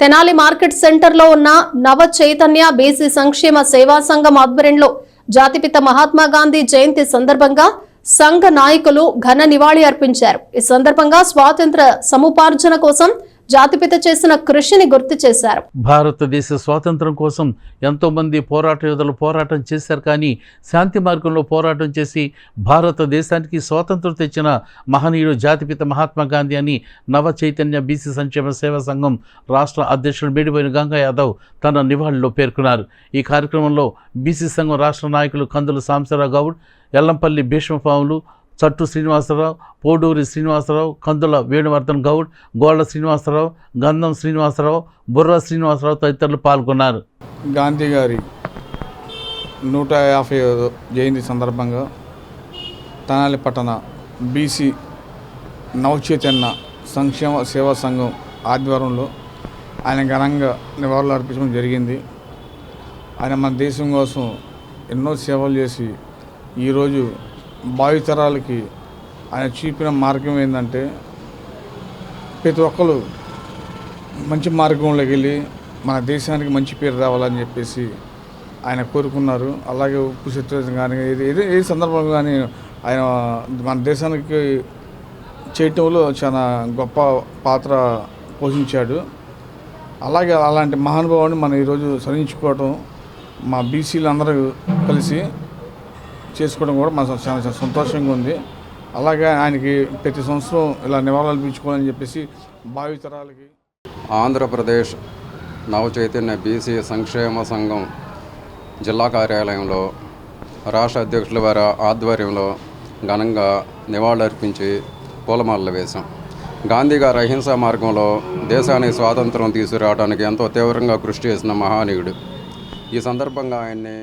Tenali market సెంటర్లో ఉన్న నవ చైతన్య బీసీ సంక్షేమ సేవా సంఘం ఆధ్వర్యంలో జాతిపిత మహాత్మా గాంధీ జయంతి సందర్భంగా సంఘ నాయకులు ఘన నివాళి అర్పించారు. ఈ సందర్భంగా స్వాతంత్ర సముపార్జన కోసం జాతిపిత చేసిన కృషిని గుర్తు చేశారు. భారతదేశ స్వాతంత్రం కోసం ఎంతోమంది పోరాట యోధులు పోరాటం చేశారు కానీ శాంతి మార్గంలో పోరాటం చేసి భారతదేశానికి స్వాతంత్రం తెచ్చిన మహనీయుడు జాతిపిత మహాత్మా గాంధీ అని నవ చైతన్య బీసీ సంక్షేమ సేవా సంఘం రాష్ట్ర అధ్యక్షుడు మేడిపోయిన గంగా యాదవ్ తన నివాళిలో పేర్కొన్నారు. ఈ కార్యక్రమంలో బీసీ సంఘం రాష్ట్ర నాయకులు కందుల సాంబశివరావు గౌడ్ ఎల్లంపల్లి భీష్మపాములు చట్టు శ్రీనివాసరావు పోడూరి శ్రీనివాసరావు కందుల వేణువర్ధన్ గౌడ్ గోళ్ళ శ్రీనివాసరావు గంధం శ్రీనివాసరావు బుర్ర శ్రీనివాసరావు తదితరులు పాల్గొన్నారు. గాంధీ గారి నూట యాభై జయంతి సందర్భంగా తనాలి పట్టణ బీసీ నవచైతన్య సంక్షేమ సేవా సంఘం ఆధ్వర్యంలో ఆయన ఘనంగా నివాళులు అర్పించడం జరిగింది. ఆయన మన దేశం కోసం ఎన్నో సేవలు చేసి ఈరోజు భావితరాలకి ఆయన చూపిన మార్గం ఏంటంటే ప్రతి ఒక్కరు మంచి మార్గంలోకి వెళ్ళి మన దేశానికి మంచి పేరు రావాలని చెప్పేసి ఆయన కోరుకున్నారు. అలాగే ఉప్పు సిచ్యువేషన్ కానీ ఏది ఏది ఏ సందర్భంలో కానీ ఆయన మన దేశానికి చేయటంలో చాలా గొప్ప పాత్ర పోషించాడు. అలాగే అలాంటి మహానుభావుని మనం ఈరోజు స్మరించుకోవటం మా బీసీలు అందరూ కలిసి చేసుకోవడం కూడా మాకు చాలా సంతోషంగా ఉంది. అలాగే ఆయనకి ప్రతి సంవత్సరం ఇలా నివాళులు అర్పించుకోవాలని చెప్పేసి భావితరాలకి ఆంధ్రప్రదేశ్ నవచైతన్య బీసీ సంక్షేమ సంఘం జిల్లా కార్యాలయంలో రాష్ట్ర అధ్యక్షుల వారి ఆధ్వర్యంలో ఘనంగా నివాళులర్పించి పూలమాలలు వేశాం. గాంధీ గారి అహింసా మార్గంలో దేశానికి స్వాతంత్రం తీసుకురావడానికి ఎంతో తీవ్రంగా కృషి చేసిన మహానీయుడు. ఈ సందర్భంగా ఆయన్ని